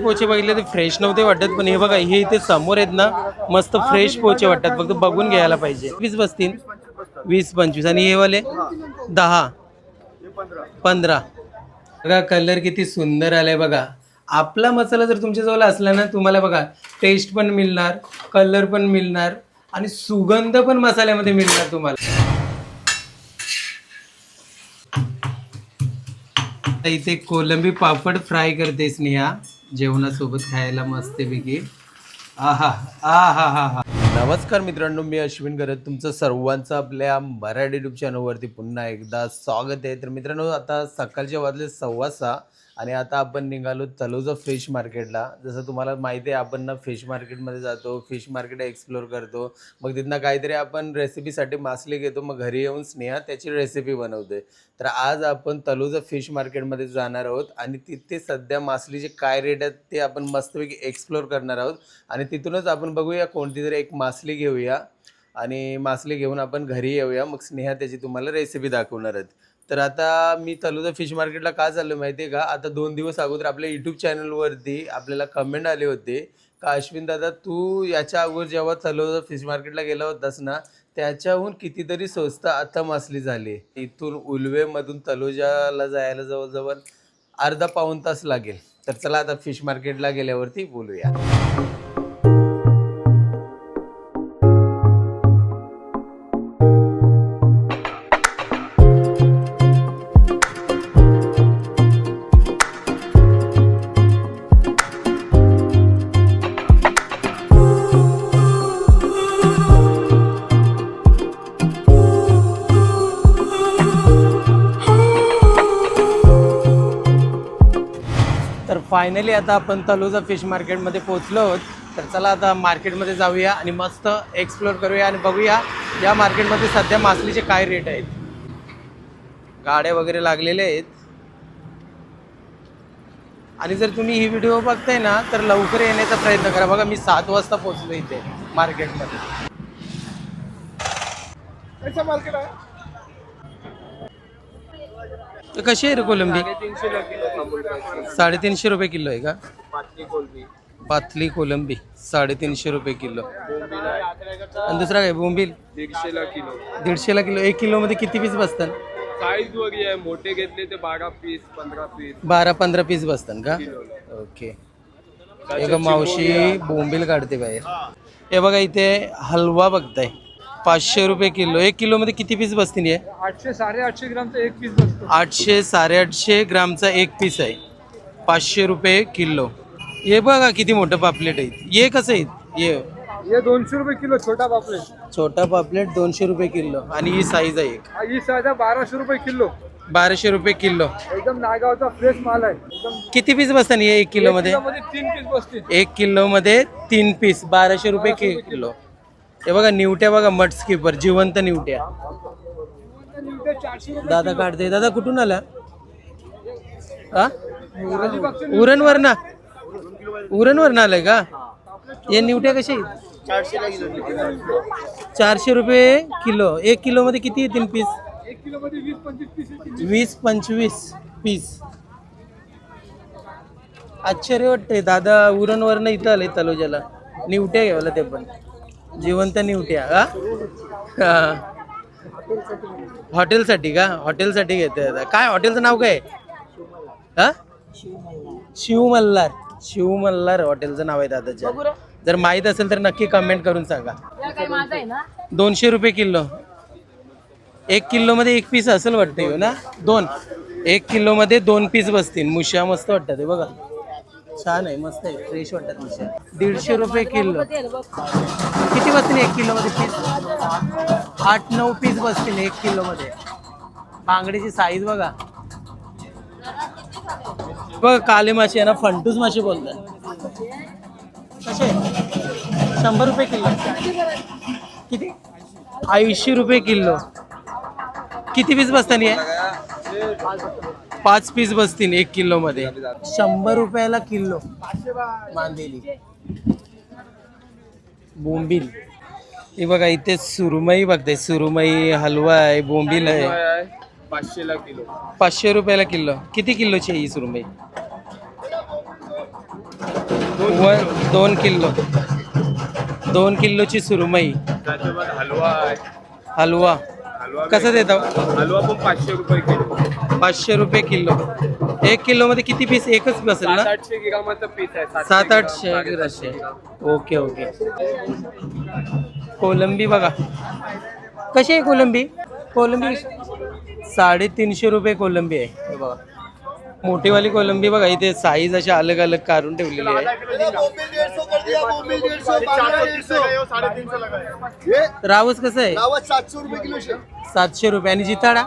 पोचे बघितले ते फ्रेश नव्हते वाटत पण हे बघा हे इथे समोर आहेत ना मस्त फ्रेश पोचे वाटतात. फक्त बघून घ्यायला पाहिजे. वीस बसतील. वीस पंचवीस. आणि हे वाले? दहा. पंधरा. बघा कलर किती सुंदर आलाय बघा. आपला मसाला जर तुमच्याजवळ असला ना तुम्हाला बघा टेस्ट पण मिळणार कलर पण मिळणार आणि सुगंध पण मसाल्यामध्ये मिळणार तुम्हाला. इथे कोलंबी पापड फ्राय करते स्नेहा. जेवणासोबत खायला मस्तपैकी. आहा आहा हा हा नमस्कार मित्रांनो मी अश्विन करत तुमचं सर्वांचं आपल्या मराठी युट्यूब चॅनलवरती पुन्हा एकदा स्वागत आहे. तर मित्रांनो आता सकाळच्या वाजले सव्वा सहा. आणि आता आपण निघालो तलोजा फिश मार्केटला. जसं तुम्हाला माहिती आहे आपण ना फिश मार्केटमध्ये जातो फिश मार्केट एक्सप्लोर करतो. मग तिथनं काहीतरी आपण रेसिपीसाठी मासले घेतो मग घरी येऊन स्नेहा त्याची रेसिपी बनवते. तर आज आपण तलोजा फिश मार्केटमध्ये जाणार आहोत आणि तिथे सध्या मासलीचे काय रेट आहेत ते आपण मस्तपैकी एक्सप्लोर करणार आहोत. आणि तिथूनच आपण बघूया कोणती तरी एक मासली घेऊया. आणि मासली घेऊन आपण घरी येऊया. मग स्नेहा त्याची तुम्हाला रेसिपी दाखवणार आहेत. तर आता मी तलोजा फिश मार्केटला का चाललो माहिती आहे का? आता दोन दिवस अगोदर आपल्या यूट्यूब चॅनलवरती आपल्याला कमेंट आले होते. का अश्विन दादा तू याच्या अगोदर जेव्हा तलोजा फिश मार्केटला गेला होतास ना त्याच्याहून कितीतरी स्वस्त आता मासली झाली. इथून उलवेमधून तलोजाला जायला जवळजवळ अर्धा पाऊण तास लागेल. तर चला आता फिश मार्केटला गेल्यावरती बोलूया. फायनली आता आपण तलुजा फिश मार्केटमध्ये पोहोचलो आहोत. तर चला आता मार्केटमध्ये जाऊया आणि मस्त एक्सप्लोर करूया आणि बघूया या मार्केटमध्ये सध्या मासलीचे काय रेट आहेत. गाड्या वगैरे लागलेल्या आहेत. आणि जर तुम्ही ही व्हिडिओ बघताय ना तर लवकर येण्याचा प्रयत्न करा. बघा मी सात वाजता पोहोचलो इथे मार्केटमध्ये. तर कशी आहे रे कोलंबी? साडेतीनशे रुपये किलो आहे. का? पातली कोलंबी. साडेतीनशे रुपये किलो. आणि दुसरा काय बोंबील? दीडशेला किलो. दीडशेला किलो. एक किलो मध्ये किती पीस बसतात? साईज वगैरे आहे. मोठे घेतले ते बारा पीस पंधरा पीस बारा पंधरा पीस बसतात का? ओके. एक मावशी बोंबील काढते बाहेर. हे बघा इथे हलवा बघताय. पाचशे रुपये किलो. एक किलो मध्ये किती पीस बसतील हे? आठशे साडेआठशे ग्रामचा एक पीस बसतो. आठशे साडेआठशे ग्रामचा एक पीस आहे. पाचशे रुपये किलो. हे बघा किती मोठं पापलेट आहे. ये कसं आहे? ये हे दोनशे रुपये किलो छोटा पापलेट. छोटा पापलेट दोनशे रुपये किलो. आणि ही साईज आहे एक. ही साधा बाराशे रुपये किलो. बाराशे रुपये किलो. एकदम नागावचा फ्रेश माल आहे. एकदम किती पीस बसतात हे एक किलो मध्ये तीन पीस बसतील. एक किलो मध्ये तीन पीस बाराशे रुपये कि किलो. हे बघा निवट्या बघा मट स्किपर जिवंत निवट्या. दादा काढते. दादा कुठून आला? हा उरणवर ना उरणवर ना आलाय का? हे निवट्या कशा आहेत? चारशे रुपये किलो. एक किलो मध्ये किती येतील पीस वीस पंचवीस पीस आश्चर्य वाटते दादा उरणवरनं इथं आले तलोजाला. निवट्या घ्यावला ते पण. जिवंत निवट्या हा? हा. हॉटेलसाठी का? हॉटेलसाठी घेते काय हॉटेलचं नाव काय? हा? शिव मल्हार. शिव मल्हार हॉटेलचं नाव आहे दादाच्या. जर माहीत असेल तर नक्की कमेंट करून सांगा. दोनशे रुपये किलो. एक किलो मध्ये एक पीस असेल वाटतं ह्यो ना? दोन. एक किलो मध्ये दोन पीस बसतील. मुश्या मस्त वाटतात हे बघा. छान आहे मस्त आहे फ्रेश वाटतात दीडशे रुपये किलो. किती बसतील एक किलो मध्ये पीस आठ नऊ पीस बसतील एक किलो मध्ये बांगडीची साईज बघा. बघ काले मासे आहे ना फंटूस मासे बोलतात कसे? शंभर रुपये किलो. किती? ऐंशी रुपये किलो. किती पीस बसतानी आहे? पाच पीस बसतील एक किलो मध्ये शंभर रुपयाला किलो. मांदेली. बोंबील. हे बघा इथे सुरमई बघते. सुरमई हलवा आहे बोंबील आहे. पाचशेला किलो. पाचशे रुपयाला किलो. किती किलोची आहे ही सुरमई? व दोन किलो. दोन किलोची सुरमई. त्याच्यावर हलवा आहे. हलवा हलवा. कसं देता? हलवा पण पाचशे रुपये किलो. पाचशे रुपये किलो. एक किलोमध्ये किती पीस एकच बसेल सात ना? आठशे ग्रामाचं पीस आहे सातशे सात ग्राम, आठशे साडेसातशे ग्रामचे. ग्राम. Okay okay. कोलंबी बघा. कशी आहे कोलंबी? कोलंबी साडेतीनशे रुपये कोलंबी आहे. हे बघा. मोठीवाली कोलंबी बघा इथे साईज अशा अलग अलग काढून ठेवलेली आहे. रावस कसं आहे? सातशे रुपये. आणि जिताडा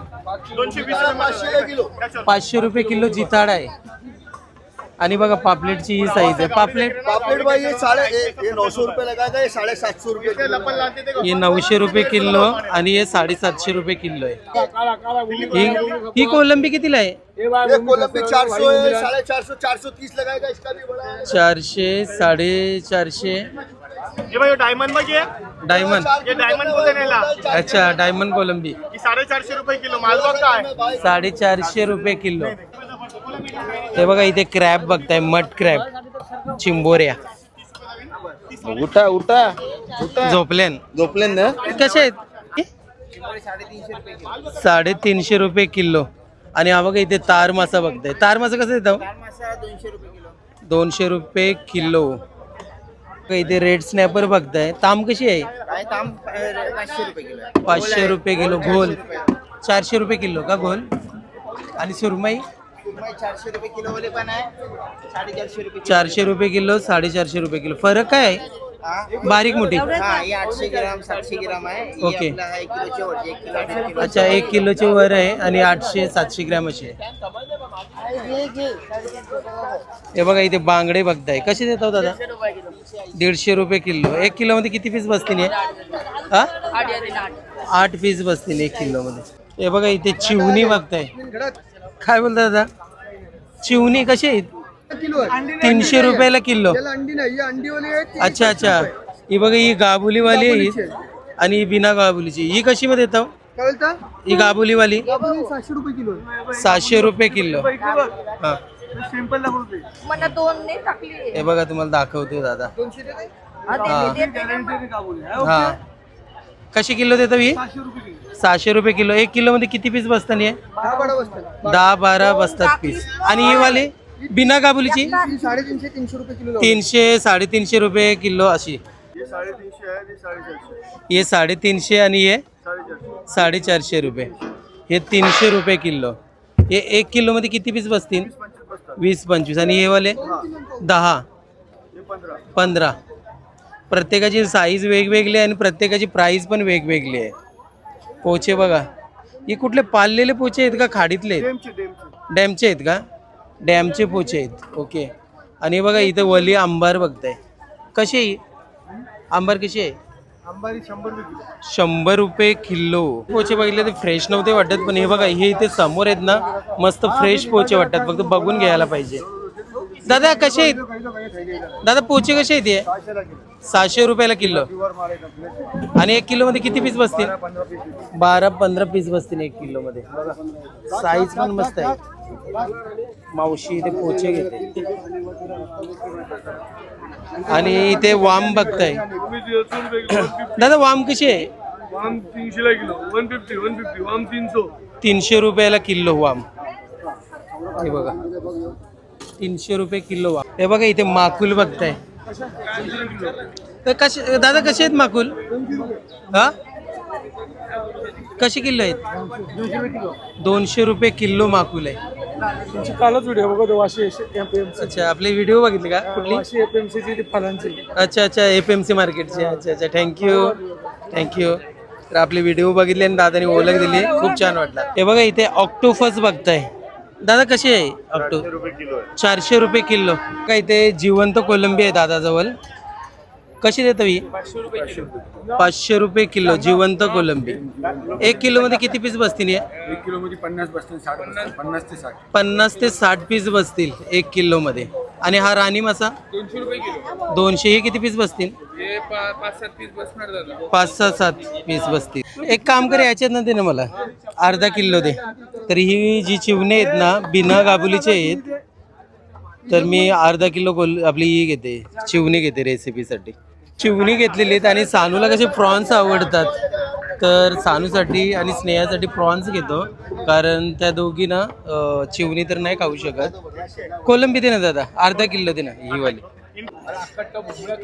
पाचशे रुपये किलो जिताडा आहे. आणि बघा पापलेटची ही साईज आहे. पापलेट पापलेट भाई ये साढ़े ये, ये नौ सौ रुपये लगाएगा ये साढ़े सात सौ रुपये किलो हे नऊशे रुपये किलो आणि हे साडेसातशे रुपये किलो आहे. ही ही कोलंबी कितीला आहे? ये कोलंबी चार सौ है साढ़े चार सौ चार सौ तीस लगाएगा इसका भी बड़ा है. चारशे साडेचारशे ये भाई डायमंडमध्ये आहे. डायमंड ये डायमंड अच्छा डायमंड कोलंबी. ही साडेचारशे रुपये किलो. मालवण काय? साडेचारशे रुपये किलो. हे बघा इथे क्रॅब बघताय मट क्रॅब चिंबोऱ्या. उठा उठा झोपल्यान झोपले ना? कसे आहेत? साडेतीनशे रुपये किलो. आणि हा बघा इथे तार मासा बघताय. तार मासा कसं देतो दोनशे रुपये किलो. बघा इथे रेड स्नॅपर बघताय. ताम कशी आहे. पाचशे रुपये किलो. घोल. चारशे रुपये किलो का घोल? आणि सुरमई? चारशे रुपये किलो वाले पण आहे. साडेचारशे रुपये चारशे रुपये किलो साडेचारशे रुपये किलो. फरक काय आहे? बारीक मोठी. हा हे आठशे ग्राम सातशे ग्राम आहे. हे ओके. आपलं आहे एक किलोचे एक किलो दीड किलो. अच्छा एक किलोचे वर आहे आणि आठशे सातशे ग्रॅम अशी आहे. हे बघा इथे बांगडे बघताय. कसे देतो दादा? दीडशे रुपये किलो. एक किलो मध्ये किती पीस बसतील हे? हा? आठ पीस बसतील एक किलो मध्ये हे बघा इथे चिवणी बघताय. काय बोलता दादा? चिवणी कशी आहेत तीनशे रुपयाला किलो. अंडी नाही अंडी वाली है अच्छा अच्छा. ही बघा ही गाबुलीवाली आहे ही. आणि ही बिना गाबुलीची. ही कशी मध्ये येतो? काय बोलता? ही गाबुलीवाली. सातशे रुपये किलो सहाशे रुपये किलो. हा. मला दोन नाही टाकली. हे बघा तुम्हाला दाखवतो दादा. हा हा. कशी किलो देतो ही? सहाशे रुपये किलो. एक किलो मध्ये किती पीस बसतात हे दहा बारा बसतात पीस आणि ही वाली? बिना काबुलीची? साडेतीनशे तीनशे रुपये किलो तीनशे साडेतीनशे रुपये किलो अशी. हे साडेतीनशे आणि हे साडेचारशे साडेचारशे रुपये. हे तीनशे रुपये किलो. हे एक किलो मध्ये किती पीस बसतील? वीस पंचवीस. आणि हे वाले? दहा. पंधरा. प्रत्येकाची साईज वेगवेगळी आहे आणि प्रत्येकाची प्राईस पण वेगवेगळी आहे. पोचे बघा. हे कुठले पाळलेले पोचे आहेत का खाडीतले आहेत? डेमचे आहेत का? डॅमचे पोचे आहेत. ओके. आणि बघा इथं वली आंबार बघताय. कशी आहे? आंबार कशी आहे? अंबारी शंभर रुपये किलो. शंभर रुपये किलो. पोचे बघितले ते फ्रेश नव्हते वाटत पण हे बघा हे इथे समोर आहेत ना मस्त फ्रेश पोचे वाटतात. फक्त बघून घ्यायला पाहिजे. दादा कसे आहेत? दादा पोचे कसे आहेत हे सहाशे रुपयाला किलो. आणि एक किलो मध्ये किती पीस बसतील? बारा पंधरा पीस बसतील एक किलो मध्ये साईज पण मस्त आहे. मावशी इथे पोचे घेते. आणि इथे वाम बघताय. दादा वाम कशी आहे? वाम तीनशे ला kilo. One fifty one fifty वाम तीनशे. तीनशे रुपयाला किलो वाम. हे बघा. तीनशे रुपये किलो हे बघा इथे माकुल बघताय. तर कसे दादा कसे आहेत माकुल? हा? कसे किलो आहेत? दोनशे रुपये किलो माकुल आहे. कालच व्हिडिओ बघतो वाशी अच्छा आपले व्हिडिओ बघितले का? कुठली? वाशी अच्छा अच्छा एफ एम सी मार्केटचे अच्छा अच्छा थँक्यू थँक्यू तर आपले व्हिडिओ बघितले आणि दादानी ओळख दिली. खूप छान वाटला. हे बघा इथे ऑक्टोफस बघताय. दादा कशी आहे? ऑक्टो चारशे रुपये किलो. का इथे जिवंत कोलंबी आहे दादाजवळ. कशी देतो ही पाचशे रुपये किलो जिवंत कोलंबी. एक किलो मध्ये किती पीस बसतील हे? एक किलो मध्ये पन्नास बसतील साठ बसतील पन्नास ते साठ. पन्नास ते साठ पीस बसतील एक किलो मध्ये आणि हा राणी मासा? दोनशे रुपये किलो. दोनशे हे किती पीस बसतील? हे पाच सात पीस बसणार दादा. पाच सहा सात पीस बसतील. एक काम कर याच्यात ना दे ना मला. अर्धा किलो दे. तर ही जी चिवणे आहेत ना बिना गाबुलीचे आहेत तर मी अर्धा किलो कोल आपली ही घेते चिवणी घेते रेसिपीसाठी चिवणी घेतलेली आहेत आणि सानूला कसे प्रॉन्स आवडतात. तर सानूसाठी आणि स्नेहासाठी प्रॉन्स घेतो. कारण त्या दोघी ना चिवणी तर नाही खाऊ शकत. कोलंबी दे ना दादा. अर्धा किलो दे ना ही वाली.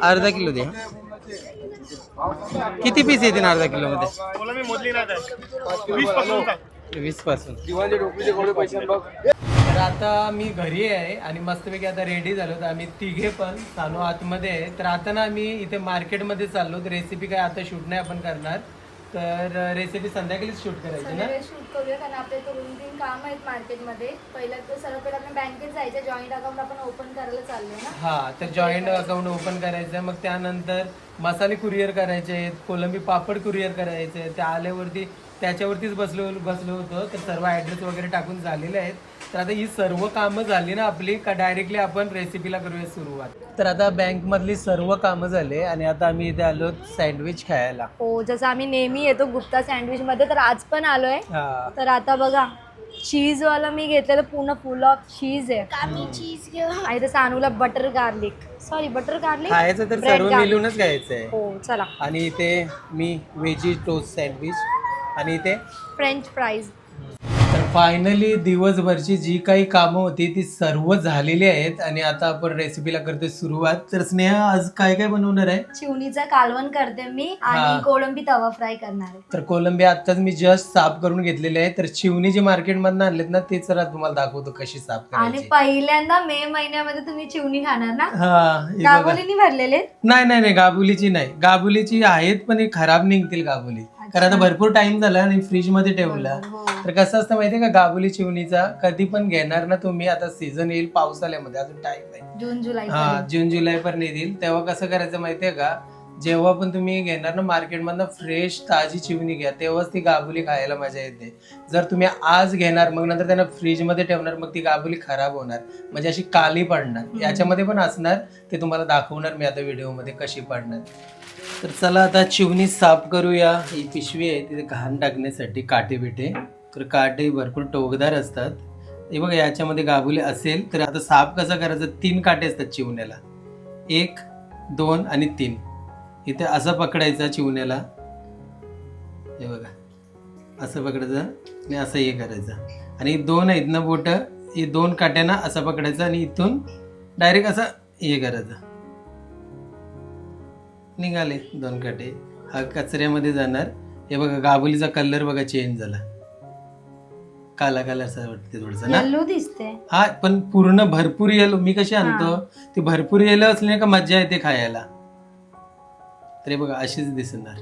अर्धा किलो दे. किती पीस येते ना अर्धा किलो मध्ये. वीसपासून. तर आता मी घरी आहे आणि मस्तपैकी आता रेडी झालो तर आम्ही तिघे पण चालू आतमध्ये आहे. तर आता ना आम्ही इथे मार्केटमध्ये चाललो तर रेसिपी काय आता शूट नाही आपण करणार. तर रेसिपी संध्याकाळीच शूट करायची ना? संध्याकाळी शूट करूया कारण आपले तो दोन तीन काम आहेत मार्केटमध्ये. पहिलं तर सर्व पहिलं आपण बँकेत जायचं. जॉईंट अकाउंट आपण ओपन करायला चाललोय ना? हा तर जॉईंट अकाउंट ओपन करायचं. मग त्यानंतर मसाले कुरिअर करायचे आहेत. कोलंबी पापड कुरिअर करायचे आहेत. त्या आल्यावरती त्याच्यावरतीच बसलो बसलो होतो. तर सर्व ॲड्रेस वगैरे टाकून झालेले आहेत. तर आता ही सर्व कामं झाली ना आपली का डायरेक्टली आपण रेसिपीला करूया सुरुवात. तर आता बँकमधली सर्व कामं झाले आणि आता आम्ही इथे आलो सँडविच खायला. हो जसं आम्ही नेहमी येतो गुप्ता सँडविच मध्ये तर आज पण आलोय. हा. तर आता बघा चीज वाला मी घेतलेलं पूर्ण फुल ऑफ चीज आहे. चीज आणि तसं Anula butter garlic sorry butter garlic खायचं तर सर्व मिळूनच आहे हो चला. आणि इथे मी व्हेजी टोस्ट सँडविच आणि इथे फ्रेंच फ्राईज फायनली दिवसभरची जी काही कामं होती ती सर्व झालेली आहेत. आणि आता आपण रेसिपीला करतोय सुरुवात. तर स्नेहा आज काय काय बनवणार आहे? चिवणीचं कालवण करते मी हा. आणि कोळंबी तवा फ्राय करणार आहे. तर कोलंबी आत्ताच मी जस्ट साफ करून घेतलेली आहे. तर चिवणी जी मार्केटमधनं आणलेत ना ते जरा तुम्हाला दाखवतो कशी साफ आणि करायची. पहिल्यांदा मे महिन्यामध्ये तुम्ही चिवणी खाणार ना? हा हे बघा. गावोलीनी भरलेले नाही नाही नाही गाबुलीची नाही. गाबुलीची आहेत पण ही खराब निघतील गाबुली. कारण आता भरपूर टाइम झाला आणि फ्रीजमध्ये ठेवला. हो. तर कसं असतं माहितीये का गाबुली चिवणीचा कधी पण घेणार ना तुम्ही आता सीझन येईल पावसाळ्यामध्ये अजून टाइम आहे जून जुलै हा जून जुलै पर्यंत येईल तेव्हा कसं करायचं माहितीये का जेव्हा पण तुम्ही घेणार ना मार्केटमधनं फ्रेश ताजी चिवणी घ्या तेव्हाच ती गाबुली खायला मजा येते. जर तुम्ही आज घेणार मग नंतर त्यांना फ्रीजमध्ये ठेवणार मग ती गाबुली खराब होणार. म्हणजे अशी काली पडणार. याच्यामध्ये पण असणार ते तुम्हाला दाखवणार मी आता व्हिडिओमध्ये कशी पडणार. तर चला आता चिवणी साफ करूया. ही पिशवी आहे तिथे घाण टाकण्यासाठी काटे बिटे. तर काटे भरपूर टोकदार असतात. हे बघा याच्यामध्ये गाभुले असेल तर आता साफ कसा करायचं? तीन काटे असतात चिवण्याला. एक दोन आणि तीन. इथे असं पकडायचं चिवण्याला. हे बघा असं पकडायचं आणि असं हे करायचं. आणि दोन आहेत ना बोटं हे दोन काट्यांना असं पकडायचं आणि इथून डायरेक्ट असं हे करायचं. निघाले दोन काटे. हा कचऱ्यामध्ये जाणार. हे बघा गाबुलीचा कलर बघा चेंज झाला. काला कलर वाटते थोडस ना? येल्लो दिसते हा पण पूर्ण भरपूर येलो मी कशी आणतो? ती भरपूर येलो असली का मजा येते खायला. तर हे बघा अशीच दिसणार.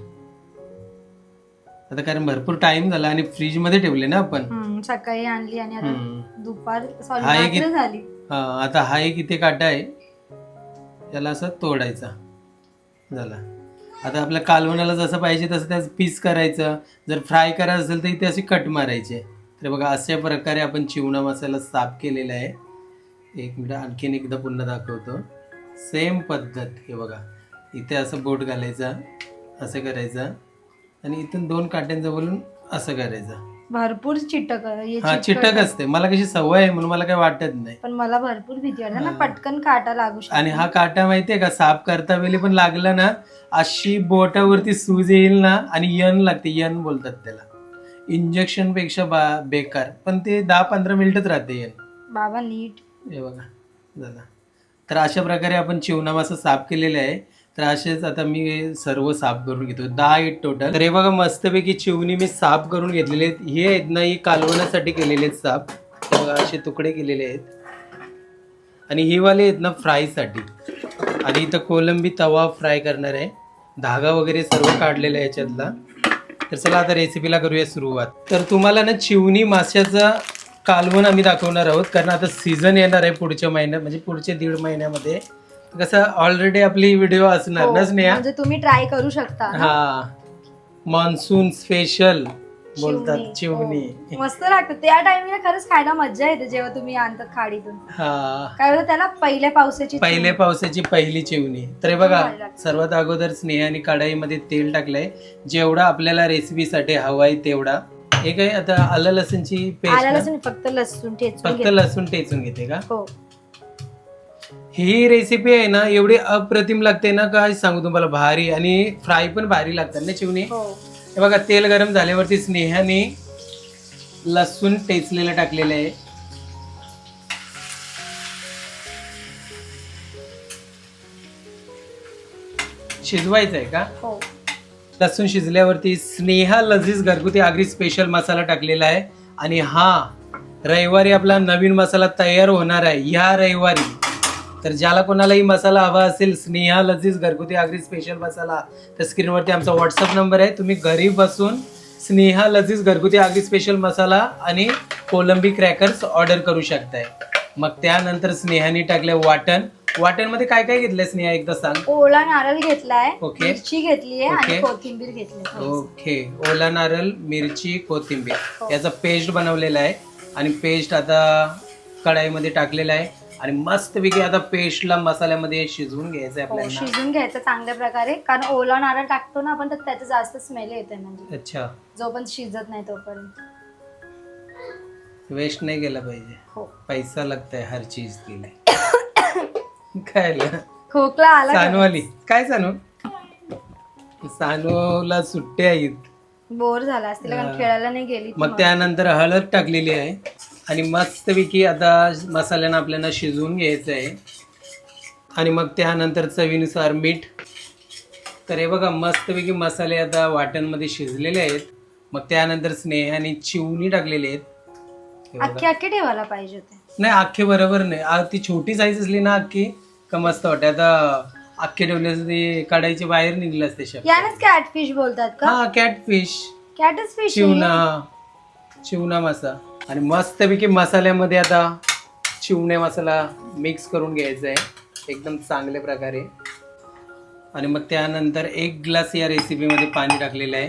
आता कारण भरपूर टाइम झाला आणि फ्रीजमध्ये ठेवले ना आपण. हम्म, सकाळी आणली आणि आता हम्म. दुपार हा, एक- रात्र झाली. हा आता हा एक इथे काटा आहे. त्याला असं तोडायचा. झाला. आता आपल्या कालवणाला जसं पाहिजे तसं त्याचं पीस करायचं. जर फ्राय करायचं असेल तर इथे असे कट मारायचे. तर बघा अशा प्रकारे आपण चिवणा मसाला साफ केलेला आहे. एक मिनिट आणखीन एकदा पुन्हा दाखवतो. सेम पद्धत हे बघा. इथे असं बोट घालायचा असं करायचं. आणि इथून दोन काट्यांजवळून असं करायचं. भरपूर चिटक हे हा चिटक असते. मला कशी सवय आहे म्हणून मला काही वाटत नाही. पण मला भरपूर भीती वाटते ना हा. पटकन काटा लागू शकतो. आणि हा काटा माहितीये का साफ करता वेळी पण लागला ना अशी बोटावरती सूज येईल ना आणि यन लागते यन बोलतात त्याला. इंजेक्शनपेक्षा बा बेकार. पण ते दहा पंधरा मिनिटच राहते यन. बाबा नीट. हे बघा झाला तर अशा प्रकारे आपण चिवणा मासा साफ केलेले आहे. तर असेच आता मी सर्व साफ करून घेतो. दहा आहेत टोटल तर हे बघा मस्तपैकी चिवणी मी साफ करून घेतलेले आहेत. हे आहेत ना ही कालवण्यासाठी केलेले आहेत साफ. बघा असे तुकडे केलेले आहेत. आणि हे वाले आहेत ना फ्रायसाठी. आणि इथं कोलंबी तवा फ्राय करणार आहे. धागा वगैरे सर्व काढलेला आहे याच्यातला. तर चला आता रेसिपीला करूया सुरुवात. तर तुम्हाला ना चिवणी माशाचा कालवण आम्ही दाखवणार आहोत. कारण आता सीझन येणार आहे पुढच्या महिन्यात म्हणजे पुढच्या दीड महिन्यामध्ये. कसं ऑलरेडी आपली व्हिडिओ असणार ना स्नेहा? म्हणजे तुम्ही ट्राय करू शकता ना. हा. मान्सून स्पेशल बोलतात चिवणी. चिवणी. हो. मस्त लागतं त्या टाइमला खरंच खायला मजा येते जेव्हा तुम्ही आणतात खाडीतून. हा. काय होतं त्याला पहिल्या पावसाची पहिले पावसाची पहिली चिवणी. तर हे बघा लागते. सर्वात अगोदर स्नेहाने कढाईमध्ये तेल टाकलंय. जेवढा आपल्याला रेसिपीसाठी हवा आहे तेवढा. हे काय आता आलं लसूणची आला पेस्ट लसूण फक्त लसूण ठेचून फक्त. लसूण टेचून घेते का? हो. ही रेसिपी आहे ना एवढी अप्रतिम लागते ना काय सांगू तुम्हाला भारी. आणि फ्राय पण भारी लागतात ना चिवणी? हो. हे बघा तेल गरम झाल्यावरती स्नेहाने लसूण टेचलेलं टाकलेलं आहे. शिजवायचं आहे का? हो. लसूण शिजल्यावरती स्नेहा लजीज घरगुती आगरी स्पेशल मसाला टाकलेला आहे. आणि हा रविवारी आपला नवीन मसाला तयार होणार आहे. ह्या रविवारी. तर ज्याला कोणालाही मसाला हवा असेल स्नेहा लजीज घरगुती आगरी स्पेशल मसाला तर स्क्रीनवरती आमचा व्हॉट्सअप नंबर आहे. तुम्ही घरी बसून स्नेहा लजीज घरगुती आगरी स्पेशल मसाला आणि कोलंबी क्रॅकर्स ऑर्डर करू शकताय. मग त्यानंतर स्नेहाने टाकले वाटण. वाटणमध्ये काय काय घेतलंय स्नेहा? एकदा सांग. ओला नारळ घेतलाय ओके. मिरची घेतली आहे आणि ओके. कोथिंबीर घेतली ओके. ओला नारळ मिरची कोथिंबीर. हो. याचा पेस्ट बनवलेला आहे. आणि पेस्ट आता कढाईमध्ये टाकलेला आहे. आणि मस्तपैकी आता पेस्टला मसाल्यामध्ये शिजवून घ्यायचं आहे हो, आपल्याला. शिजून घ्यायचं चांगल्या प्रकारे. कारण ओला नारळ टाकतो ना आपण तर त्याचं जास्त स्मेल येते म्हणजे. अच्छा. जो पण शिजत नाही तोपर्यंत. वेस्ट नाही गेला पाहिजे. हो. पैसा लागतंय हर चीज के लिए. आलं? खोकला आला का? सानूवाली. काय सानू? सानूला सुट्ट्या आहेत. बोर झाला असतील कारण. खेळायला नाही गेली ती मग त्यानंतर हळद टाकलेली आहे. आणि मस्तपैकी आता मसाल्यानं आपल्याला शिजवून घ्यायचं आहे. आणि मग त्यानंतर चवीनुसार मीठ. तर हे बघा मस्तपैकी मसाले आता वाटणमध्ये शिजलेले आहेत. मग त्यानंतर स्नेहाने चिवणी टाकलेली आहेत. हे बघा. अख्खे अख्खे ठेवायला पाहिजे होते. नाही अख्खे बरोबर नाही. आ, ती छोटी साईज असली ना अख्खी का मस्त वाटते. आता अख्खे ते काढायचे बाहेर निघले असते शब्द यानच कॅटफिश बोलतात का? हा कॅटफिश कॅटच फिश चिवणा. चिवणा मसा. आणि मस्तपैकी मसाल्यामध्ये आता चिवणे मसाला मिक्स करून घ्यायचा आहे. एकदम चांगल्या प्रकारे. आणि मग त्यानंतर एक ग्लास या रेसिपीमध्ये पाणी टाकलेलं आहे.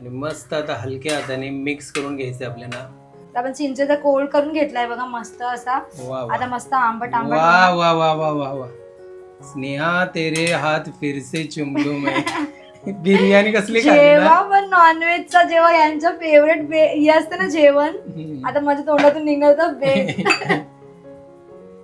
आणि मस्त आता हलक्या हाताने मिक्स करून घ्यायचं आहे आपल्याला. आपण चिंचेचा कोळ करून घेतलाय बघा मस्त असा. वा वा. आता मस्त आंबट आंबट वा वा वा वा वा वा. स्नेहा तेरे हात फिरसे चुमलू मैं. बिर्याणी कसली जेव्हा पण नॉनव्हेजचा जेव्हा यांचं फेवरेट हे असतं ना जेवण. आता माझ्या तोंडातून निघत बेट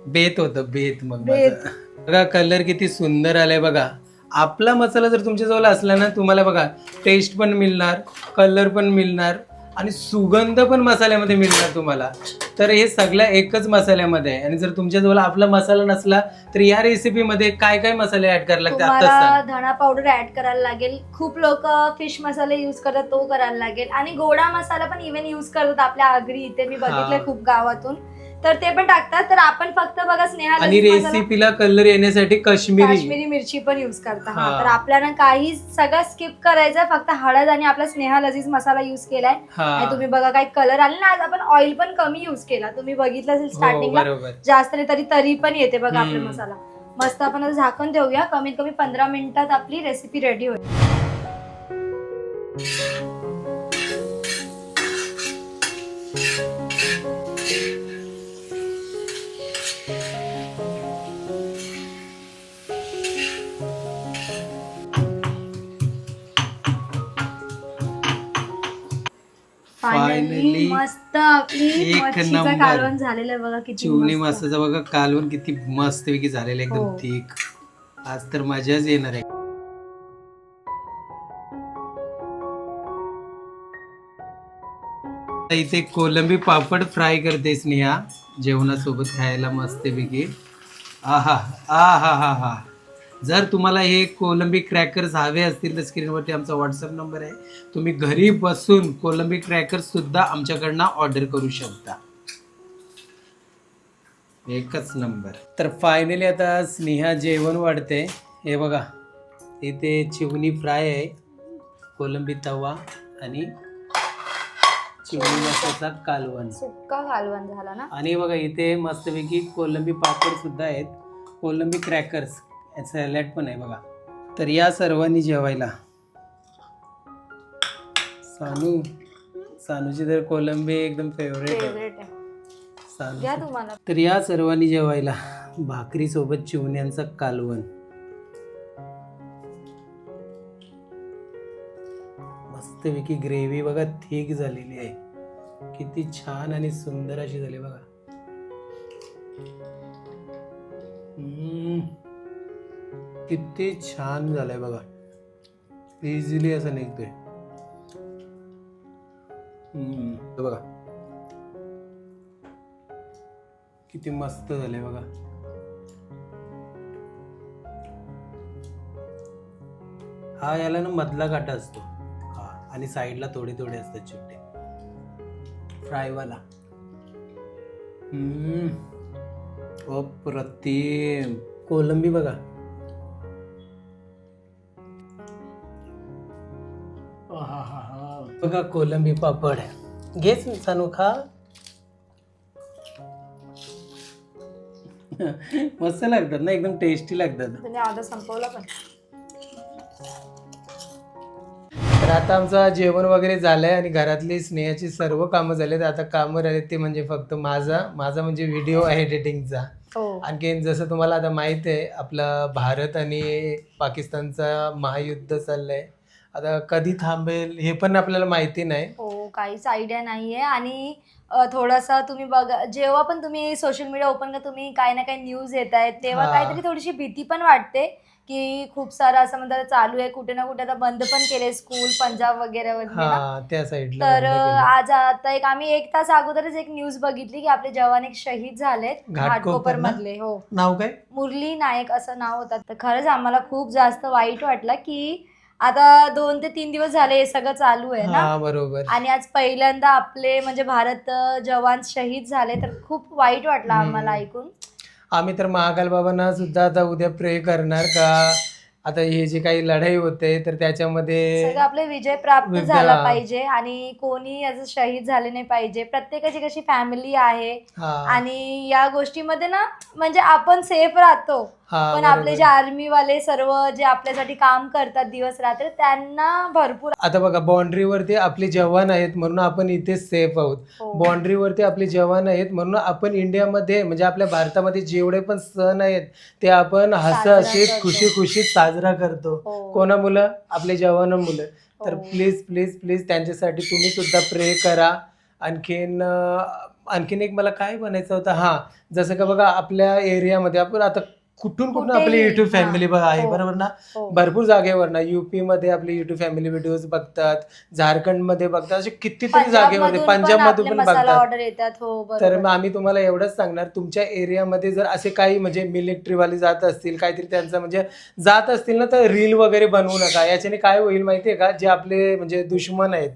बेत होतं बेत मग बेत. माझं. बघा कलर किती सुंदर आलाय बघा आपला मसाला जर तुमच्या जवळ असला ना तुम्हाला बघा टेस्ट पण मिळणार कलर पण मिळणार आणि सुगंध पण मसाल्यामध्ये मिळणार तुम्हाला तर हे सगळ्या एकच मसाल्यामध्ये आहे. आणि जर तुमच्या जवळ आपला मसाला नसला तर या रेसिपीमध्ये काय काय मसाले ऍड करायला लागते आताच तुम्हाला सांग. धणा पावडर ऍड करायला लागेल. खूप लोक फिश मसाले युज करतात तो करायला लागेल. आणि गोडा मसाला पण इव्हन युज करतात आपल्या आगरी. इथे मी बघितलंय. खूप गावातून. तर ते पण टाकतात. तर आपण फक्त बघा स्नेहा आणि लसूण मसाला- रेसिपीला कलर येण्यासाठी काश्मीरी. काश्मीरी मिरची पण युज करता हा हा. तर आपल्याला काही सगळं स्किप करायचं फक्त हळद आणि आपला स्नेहा लजीज मसाला युज केलाय. आणि हा तुम्ही बघा काय कलर आले ना आज आपण ऑइल पण कमी युज केला. तुम्ही बघितलं असेल हो स्टार्टिंगला बरोबर. जास्त नाही तरी तरी पण येते बघा आपला हम्म. मसाला. मस्त आपण आता झाकण देऊया कमीत कमी पंधरा मिनिटात आपली रेसिपी रेडी होईल. आपली एक मच्छीचा नंबर. कालवण झालेलं आहे बघा किती चिवणी मस्त. मासाचा बघा कालवण किती मस्तपैकी झालेलं आहे, एकदम हो. थिक आज तर मजाच येणार आहे आता इथे कोलंबी पापड फ्राय करते स्नेहा जेवणासोबत खायला मस्तपैकी आहा आहा हा हा जर तुम्हाला हे कोलंबी क्रॅकर्स हवे असतील तर स्क्रीनवरती आमचा व्हॉट्सअप नंबर आहे. तुम्ही घरी बसून कोलंबी क्रॅकर्स सुद्धा आमच्याकडनं ऑर्डर करू शकता. एकच नंबर तर फायनली आता स्नेहा जेवण वाढते. हे बघा इथे चिवणी फ्राय आहे. कोलंबी तवा आणि चिवणी मसाचा कालवण. सुक्का कालवण झाला ना? आणि बघा इथे मस्तपैकी कोलंबी पापड सुद्धा आहेत. कोलंबी क्रॅकर्स. सॅलड पण आहे बघा. तर या सर्वांनी जेवायला. सानू सानूची तर कोलंबी एकदम फेवरेट आहे. फेवरेट आहे. सानू तुम्हाला. तर या सर्वांनी जेवायला भाकरी सोबत चिवण्यांचा कालवण. मस्तपैकी ग्रेव्ही बघा थिक झालेली आहे. किती छान आणि सुंदर अशी झाली बघा. हम्म. किती छान झालंय बघा. इझिली असं निघतोय. हम्म. बघा. किती मस्त झाले बघा. हा याला ना मधला काटा असतो. हा आणि साईडला थोडे थोडे असतात चिपटे फ्रायवाला हम्म. अप्रतिम. कोलंबी बघा. बघा कोलंबी पापड घेच सानू खा. मस्त लागतात ना एकदम टेस्टी लागतात. त्याने अर्धा संपवला पण. तर आता आमचं जेवण वगैरे झालंय आणि घरातली स्नेहाची सर्व कामं झालेत. आता कामं राहिले ते म्हणजे फक्त माझा. माझा म्हणजे व्हिडिओ एडिटिंगचा हो. आणखीन जसं तुम्हाला आता माहीत आहे आपला भारत आणि पाकिस्तानचा महायुद्ध चाललंय. आता कधी थांबेल हे पण आपल्याला माहिती नाही हो काहीच आयडिया नाहीये आणि अ, थोडासा तुम्ही बघा जेव्हा पण तुम्ही सोशल मीडिया ओपन का तुम्ही काही ना काही न्यूज येत आहेत तेव्हा हा. काहीतरी थोडीशी भीती पण वाटते की खूप सारं असं म्हणतात चालू आहे कुठे ना कुठे आता बंद पण केले स्कूल पंजाब वगैरे वगैरे ना. हा त्या साईडला तर अ. आज आता एक आम्ही एक तास अगोदरच एक न्यूज बघितली की आपले जवान एक शहीद झालेत घाटकोपर घाटकोपर ना? मधले हो नाव काय मुरली नायक असं नाव होतं तर खरंच आम्हाला खूप जास्त वाईट वाटलं की आता दोन ते तीन दिवस झाले हे सगळं चालू आहे ना. हा बरोबर. आणि आज पहिल्यांदा आपले म्हणजे भारत अ, जवान शहीद झाले तर खूप वाईट वाटलं आम्हाला ऐकून. आम्ही तर महाकाल बाबांना सुद्धा आता उद्या प्रे करणार का? आता हे जे काही लढाई होते तर त्याच्यामध्ये सगळं आपले विजय प्राप्त झाला पाहिजे आणि कोणी असं शहीद झाले नाही पाहिजे प्रत्येकाची कशी फॅमिली आहे हा आणि या गोष्टीमध्ये ना म्हणजे आपण सेफ राहतो हा पण बरोबर. आपले जे आर्मी वाले सर्व जे आपल्यासाठी काम करतात दिवस रात्र त्यांना भरपूर आता बघा बाउंड्रीवरती आपले जवान आहेत म्हणून आपण इथे सेफ आहोत हो. बाउंड्रीवरती आपले जवान आहेत म्हणून आपण इंडियामध्ये म्हणजे आपल्या भारतामध्ये जेवढे पण सण आहेत ते आपण साजरा हसाहशीत करतो. खुशी खुशीत साजरा करतो. हो. कोणा मुलं? आपले जवान मुलं. तर हो. प्लीज प्लीज प्लीज त्यांच्यासाठी तुम्ही सुद्धा प्रे करा. आणखीन अं, आणखीन एक मला काय बनायचं होतं? हा जसं का बघा आपल्या एरियामध्ये आपण आता कुठून कुठून आपली युट्यूब हा. फॅमिली आहे हो. बरोबर ना? हो. भरपूर जागेवर ना युपी मध्ये आपली युट्यूब फॅमिली व्हिडिओज बघतात झारखंडमध्ये बघतात असे कितीतरी जागेवरती पंजाबमध्ये पण मसाला बघतात. ऑर्डर येतात. हो तर बरोबर मग आम्ही तुम्हाला एवढंच सांगणार तुमच्या एरियामध्ये जर असे काही म्हणजे मिलिटरीवाले जात असतील काहीतरी त्यांचं म्हणजे जात असतील ना तर रील वगैरे बनवू नका. याच्याने काय होईल माहितीये का? जे आपले म्हणजे दुश्मन आहेत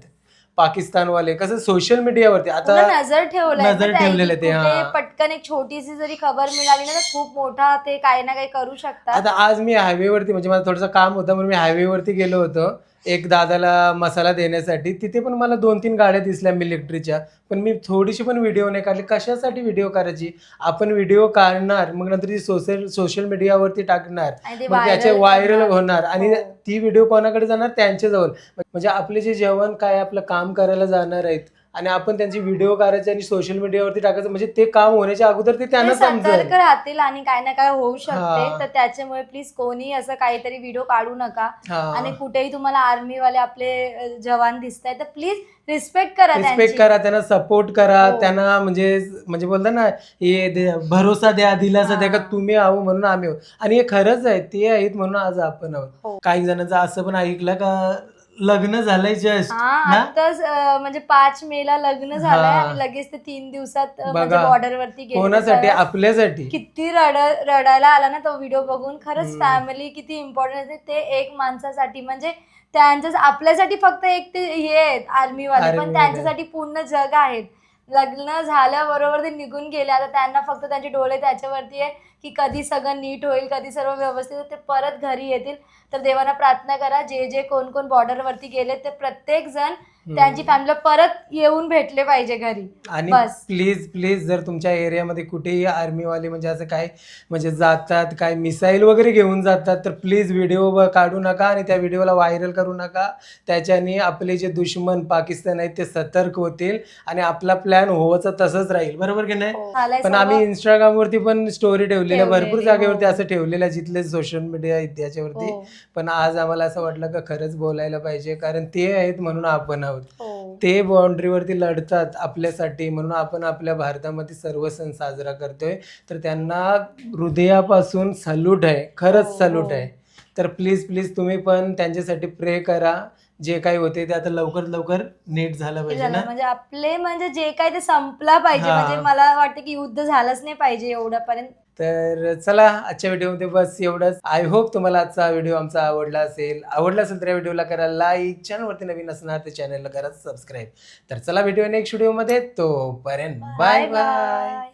पाकिस्तानवाले कसं सोशल मीडियावरती पूर्ण आता नजर ठेवलंय. नजर ना त्या ठेवलेलं ते, कुठे हा. पटकन एक छोटीशी जरी खबर मिळाली ना तर खूप मोठा ते काही ना काही करू शकतात. आता आज मी हायवेवरती म्हणजे माझं थोडंसं काम होतं म्हणून मी हायवेवरती गेलो होतो. एक दादाला मसाला देण्यासाठी तिथे पण मला दोन तीन गाड्या दिसल्या मिलिटरीच्या पण मी थोडीशी पण व्हिडिओ नाही काढली. कशासाठी व्हिडिओ करायची आपण व्हिडिओ काढणार मग नंतर ती सोशल सोशल मीडियावरती टाकणार. मग त्याचे व्हायरल. होणार. आणि हो. ती व्हिडिओ कोणाकडे जाणार? त्यांच्याजवळ. म्हणजे आपले जे जवान काय आपलं काम करायला जाणार आहेत आणि आपण त्यांची व्हिडिओ करायचे आणि सोशल मीडियावरती टाकायचं म्हणजे ते काम होण्याच्या अगोदर ते त्यांना ते समजेल राहतील आणि काय ना काय होऊ शकते. तर त्याच्यामुळे प्लीज कोणी असं काहीतरी व्हिडिओ काढू नका हा. आणि कुठेही तुम्हाला आर्मी वाले आपले अ, जवान दिसत तर प्लीज रिस्पेक्ट करा रिस्पेक्ट त्यांची करा त्यांना सपोर्ट करा हो. त्यांना म्हणजे म्हणजे बोलतात ना हे दे- भरोसा द्या दिलासा द्या का हा. तुम्ही आहो म्हणून आम्ही आणि हे खरंच आहे ते आहेत म्हणून आज आपण आहोत हो. काही जणांचं असं पण ऐकलं का लग्न झालंय जस्ट हा आताच अ, म्हणजे पाच मे ला लग्न झालंय हा. आणि लगेच ते तीन दिवसात अ, म्हणजे बघा. बॉर्डर वरती गेले. कोणासाठी तर आपल्यासाठी किती रड रडायला आला ना तो व्हिडिओ बघून खरंच हम्म. फॅमिली किती इम्पॉर्टंट असते ते एक माणसासाठी म्हणजे त्यांच्या आपल्यासाठी फक्त एक ते हे आहेत आर्मीवाले Army पण वाले. त्यांच्यासाठी पूर्ण जग आहेत लग्न झाल्याबरोबर ते निघून गेले आता त्यांना फक्त त्यांचे डोळे त्याच्यावरती आहे की कधी सगळं नीट होईल कधी सर्व व्यवस्थित होईल, ते परत घरी येतील. तर देवाला प्रार्थना करा जे जे कोण कोण बॉर्डरवरती गेले ते प्रत्येक जण त्यांची फॅमिली परत येऊन भेटले पाहिजे घरी आणि बस. प्लीज प्लीज जर तुमच्या एरियामध्ये कुठेही आर्मीवाले म्हणजे असं काय म्हणजे जातात काय मिसाईल वगैरे घेऊन जातात तर प्लीज व्हिडिओ काढू नका आणि त्या व्हिडिओला व्हायरल करू नका त्याच्याने आपले जे दुश्मन पाकिस्तान आहेत ते सतर्क होतील आणि आपला प्लॅन होवाचा तसंच राहील बरोबर की नाही झालंय पण. आम्ही इंस्टाग्रामवरती पण स्टोरी ठेवलेल्या भरपूर जागेवरती हो. असं ठेवलेलं आहे, जिथले सोशल मीडिया आहेत त्याच्यावरती हो. पण आज आम्हाला असं वाटलं का खरंच बोलायला पाहिजे कारण ते आहेत म्हणून आपण आहोत. हो. ते बाउंड्रीवरती लढतात आपल्यासाठी म्हणून आपण आपल्या भारतामध्ये सर्व सण साजरा करतोय. तर त्यांना हृदयापासून सल्यूट आहे. खरंच हो, सल्यूट हो. आहे. तर प्लीज प्लीज तुम्ही पण त्यांच्यासाठी प्रे करा. जे काही होते ते आता लवकर लवकर नीट झालं हे पाहिजे ना? म्हणजे आपले म्हणजे जे काय ते संपला पाहिजे. हा. म्हणजे मला वाटतं की युद्ध झालंच नाही पाहिजे एवढ्यापर्यंत. तर चला आजच्या व्हिडिओमध्ये बस एवढंच. आय होप तुम्हाला आजचा व्हिडिओ आमचा आवडला असेल. आवडला असेल तर या व्हिडिओला करा लाईक चॅनलवरती नवीन असणार तर चॅनलला करा सबस्क्राईब तर चला भेटूया नेक्स्ट व्हिडिओमध्ये तोपर्यंत बाय बाय